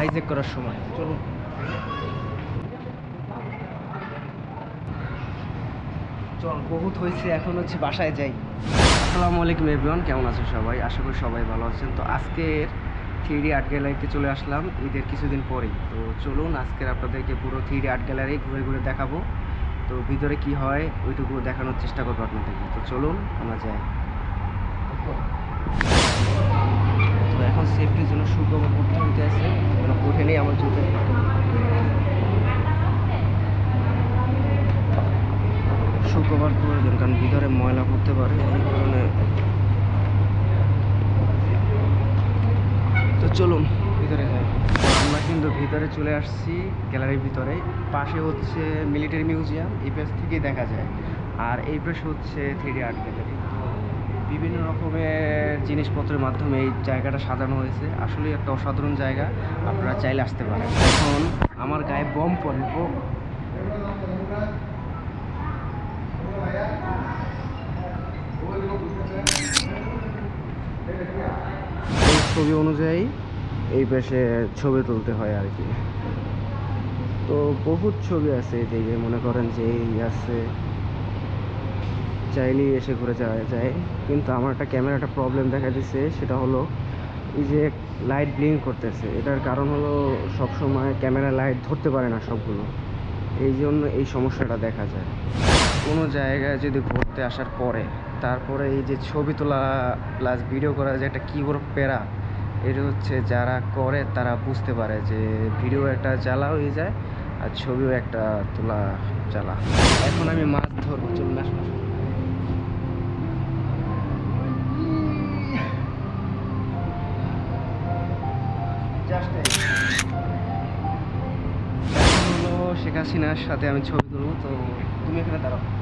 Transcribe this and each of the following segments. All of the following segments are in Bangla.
হাইজেক করার সময়। চলুন। চল, বহুত হয়েছে, এখন হচ্ছে বাসায় যাই। আসসালামু আলাইকুম এভরিওয়ান কেমন আছেন সবাই? আশা করি সবাই ভালো আছেন। তো আজকের থ্রি ডি আর্ট গ্যালারিতে চলে আসলাম, ঈদের কিছুদিন পরেই। তো চলুন, আজকের আপনাদেরকে পুরো থ্রি ডি আর্ট গ্যালারি ঘুরে ঘুরে দেখাবো। তো ভিতরে কি হয়, ওইটুকু দেখানোর চেষ্টা করব আপনাদেরকে। তো চলুন, আমরা যাই তো এখন সেফটির জন্য সুখবর করতে হইতে আছে। উঠে নেই আমার জুতে শুক্রবার প্রয়োজন, কারণ ভিতরে ময়লা পড়তে পারে, এই কারণে। তো চলুন, ভিতরে যাই। আমরা কিন্তু ভিতরে চলে আসছি, গ্যালারির ভিতরে। পাশে হচ্ছে মিলিটারি মিউজিয়াম এই পাশ থেকে দেখা যায়। আর এই পাশে হচ্ছে থ্রি আর্ট গ্যালারি বিভিন্ন রকমের জিনিসপত্রের মাধ্যমে এই জায়গাটা সাজানো হয়েছে। আসলে একটা অসাধারণ জায়গা। আপনারা চাইলে আসতে পারেন। এখন আমার গায়ে বম পড়ে এই ছবি অনুযায়ী এই পাশে ছবি তুলতে হয় আর কি। তো বহুত ছবি আছে এই এদিকে মনে করেন যে এই আছে। চাইলেই এসে ঘুরে যাওয়া যায়। কিন্তু আমার একটা ক্যামেরাটা প্রবলেম দেখা দিচ্ছে সেটা হলো এই যে লাইট ব্লিঙ্ক করতেছে। এটার কারণ হলো সব সময় ক্যামেরা লাইট ধরতে পারে না সবগুলো। এই জন্য এই সমস্যাটা দেখা যায়। কোনো জায়গায় যদি ঘুরতে আসার পরে, তারপরে এই যে ছবি তোলা প্লাস ভিডিও করা যে একটা কী বড় প্যারা, এটা হচ্ছে যারা করে তারা বুঝতে পারে যে ভিডিও একটা জ্বালা হয়ে যায় আর ছবিও একটা তোলা জ্বালা। এখন আমি মাছ ধরবো, চলুন আসুন শেখ হাসিনার সাথে আমি ছবি তুলবো তো তুমি এখানে দাঁড়াও।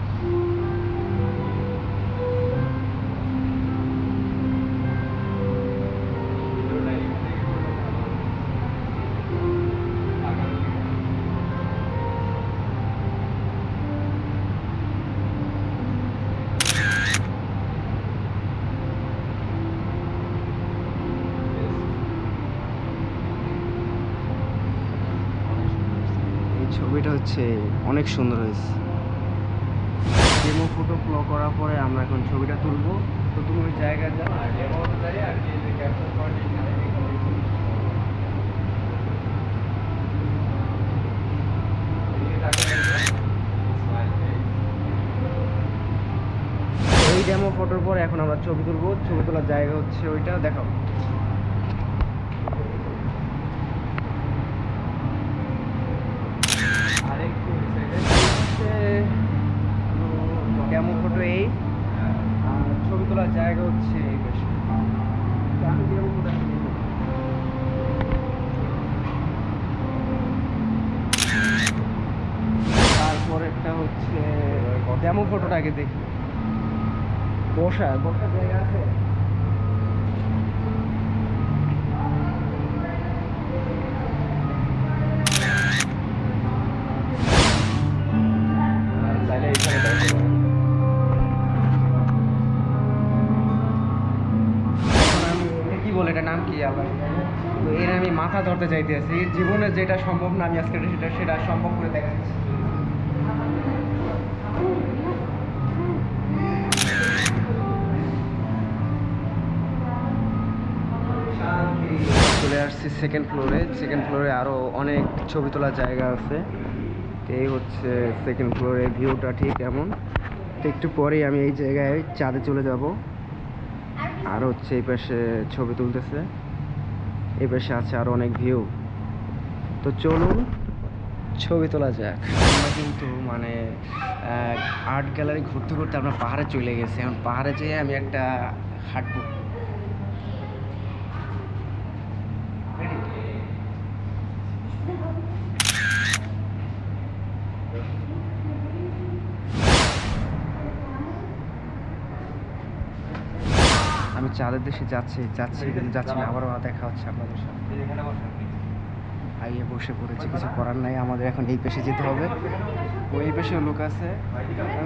ছবিটা হচ্ছে অনেক সুন্দর হয়েছে। ডেমো ফটো ফ্লো করার পরে আমরা এখন ছবিটা তুলবো। তো তুমি ওই জায়গায় যাও। এই ডেমো ফটোর পরে এখন আমরা ছবি তুলবো। ছবি তোলার জায়গা হচ্ছে ওইটা। দেখাও ডেমো ফটো এই। আর ছবি তোলার জায়গা হচ্ছে এই পাশে আমি ডেমো ফটো তারপরেরটা হচ্ছে ডেমো ফটোটা আগে দেখি। বসা বসার জায়গা আছে? নাম কি আবার? তো এর আমি মাথা ধরতে চাইতেছি। জীবনে যেটা সম্ভব না আমি আজকে সেটা সেটা সম্ভব করে দেখাচ্ছি। চলে আসছি সেকেন্ড ফ্লোরে সেকেন্ড ফ্লোরে আরও অনেক ছবি তোলার জায়গা আছে। এই হচ্ছে সেকেন্ড ফ্লোরে ভিউটা ঠিক এমন। তো একটু পরেই আমি এই জায়গায় চাঁদে চলে যাব। আর হচ্ছে এই পাশে ছবি তুলতেছে। এই পাশে আছে আরও অনেক ভিউ তো চলুন ছবি তোলা যাক। আমরা কিন্তু মানে আর্ট গ্যালারি ঘুরতে ঘুরতে আমরা পাহাড়ে চলে গেছি। এখন পাহাড়ে যেয়ে আমি একটা হাঁটবো। আমি চাঁদের দেশে যাচ্ছি যাচ্ছি কিন্তু যাচ্ছি না। আবারও দেখা হচ্ছে আপনাদের সাথে। আইয়ে বসে পড়েছি কিছু করার নাই আমাদের এখন এই পেশে যেতে হবে। ওই পেশেও লোক আছে।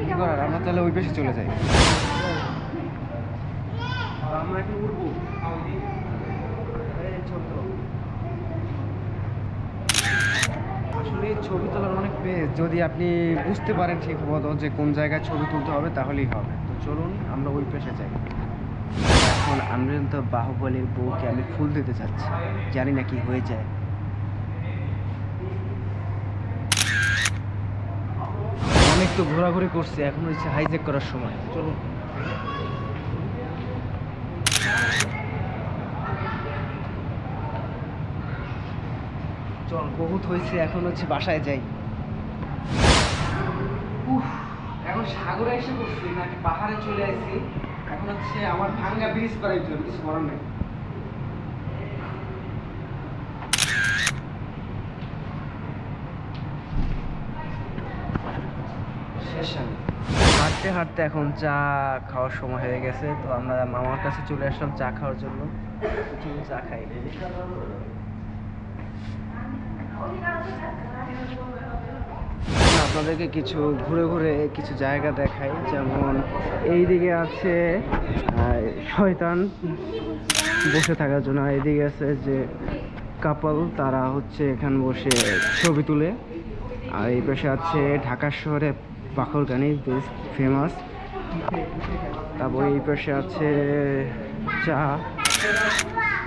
কি করার? আমরা তাহলে ওই পেশে চলে যাই। আমরা এখন উঠবো এই ছবি তোলার অনেক পেজ যদি আপনি বুঝতে পারেন ঠিক মতো যে কোন জায়গায় ছবি তুলতে হবে তাহলেই হবে। তো চলুন আমরা ওই পেশে যাই। এখন আমি তো বাহুবলীর বউকে আমি ফুল দিতে চাচ্ছি। জানি না কি হয়ে যায়। অনেক তো ঘোরাঘুরি করছে, এখন হচ্ছে হাইজেক করার সময়। চলুন। চল, বহুত হয়েছে, এখন হচ্ছে বাসায় যাই। এখন সাগরে এসে পড়ছি, নাকি পাহাড়ে চলে আসছি এখন হচ্ছে আমার ভাঙ্গা ব্রিজ করার জন্য কিছু করার নেই। হাঁটতে হাঁটতে এখন চা খাওয়ার সময় হয়ে গেছে তো আমরা মামার কাছে চলে আসলাম চা খাওয়ার জন্য। চা খাই। আপনাদেরকে কিছু ঘুরে ঘুরে কিছু জায়গা দেখাই। যেমন এই দিকে আছে শয়তান বসে থাকার জন্য। এদিকে আছে যে কাপল, তারা হচ্ছে এখানে বসে ছবি তুলে। আর এই পাশে আছে ঢাকা শহরে পাখরগানি বেশ ফেমাস তারপর এই পাশে আছে চা,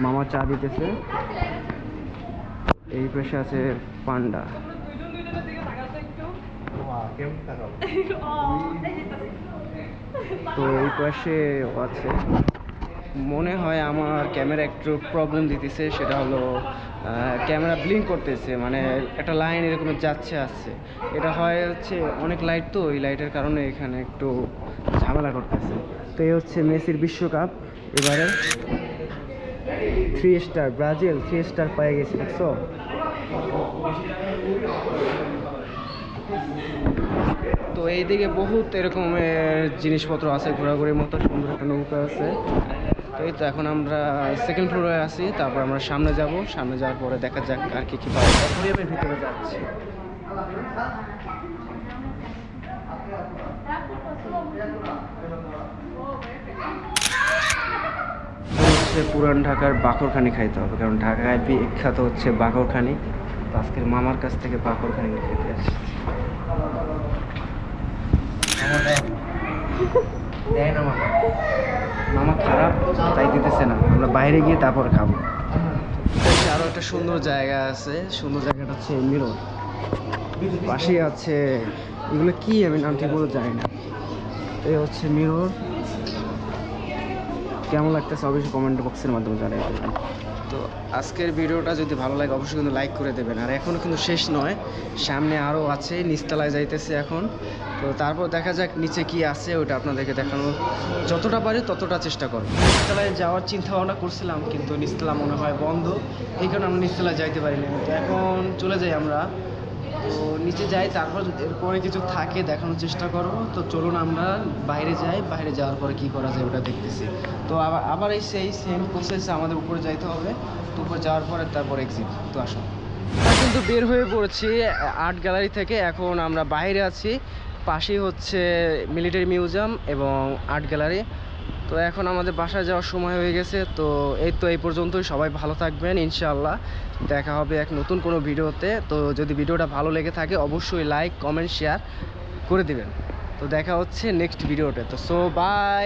মামা চা দিতেছে। এই পাশে আছে পান্ডা। তো এই পাশে আছে। মনে হয় আমার ক্যামেরা একটু প্রবলেম দিতেছে সেটা হলো ক্যামেরা ব্লিঙ্ক করতেছে মানে একটা লাইন এরকম যাচ্ছে আসছে। এটা হয় হচ্ছে অনেক লাইট তো ওই লাইটের কারণে এখানে একটু ঝামেলা করতেছে। তো এই হচ্ছে মেসির বিশ্বকাপ। এবারে three star Brazil three star পেয়ে গেছে দেখছ? তো এইদিকে বহুত এরকমের জিনিসপত্র আছে, ঘোরাঘুরির মতো, সুন্দর একটা নৌকা আছে। তো এই তো এখন আমরা সেকেন্ড ফ্লোরে আছি, তারপর আমরা সামনে যাব। সামনে যাওয়ার পরে দেখা যাক আর কি কি পাওয়া যায়। ভিতরে যাচ্ছি। পুরান ঢাকার বাকরখানি খাইতে হবে, কারণ ঢাকায় বিখ্যাত হচ্ছে বাকরখানি। তো আজকের মামার কাছ থেকে বাকরখানি খেতে আসছি। দেয় মামা। খারাপ, তাই দিতেছে না। আমরা বাইরে গিয়ে তারপর খাব। আরও একটা সুন্দর জায়গা আছে। সুন্দর জায়গাটা হচ্ছে মিরর। পাশে আছে, এগুলো কি আমি নাম ঠিক মতো জানি না। এই হচ্ছে মিরর। কেমন লাগতেছে? অবশ্যই কমেন্ট বক্সের মাধ্যমে জানাই তো আজকের ভিডিওটা যদি ভালো লাগে, অবশ্যই কিন্তু লাইক করে দেবেন। আর এখনও কিন্তু শেষ নয়, সামনে আরও আছে, নিচতলায় যাইতেছে এখন। তো তারপর দেখা যাক নিচে কি আছে ওইটা আপনাদেরকে দেখানো। যতটা পারি ততটা চেষ্টা করব। নিচতলায় যাওয়ার চিন্তা ভাবনা করছিলাম, কিন্তু নিচতলা মনে হয় বন্ধ। এই কারণে আমরা নিচতলায় যাইতে পারিনি। তো এখন চলে যাই আমরা। তো নিচে যাই, তারপর এরপরে কিছু থাকে, দেখানোর চেষ্টা করব। তো চলুন আমরা বাইরে যাই, বাইরে যাওয়ার পরে কি করা যায় ওটা দেখতেছি। তো আবার আবার এই সেই সেম প্রসেসে আমাদের উপরে যাইতে হবে। তো উপরে যাওয়ার পরে তারপর এক্সিট তো আসুন কিন্তু বের হয়ে পড়েছি আর্ট গ্যালারি থেকে। এখন আমরা বাইরে আছি। পাশেই হচ্ছে মিলিটারি মিউজিয়াম এবং আর্ট গ্যালারি। তো এখন আমাদের বাসায় যাওয়ার সময় হয়ে গেছে, তো এই তো এই পর্যন্তই। সবাই ভালো থাকবেন, ইনশাআল্লাহ। দেখা হবে এক নতুন কোনো ভিডিওতে। তো যদি ভিডিওটা ভালো লেগে থাকে, অবশ্যই লাইক কমেন্ট শেয়ার করে দিবেন। তো দেখা হচ্ছে নেক্সট ভিডিওতে। তো সো বাই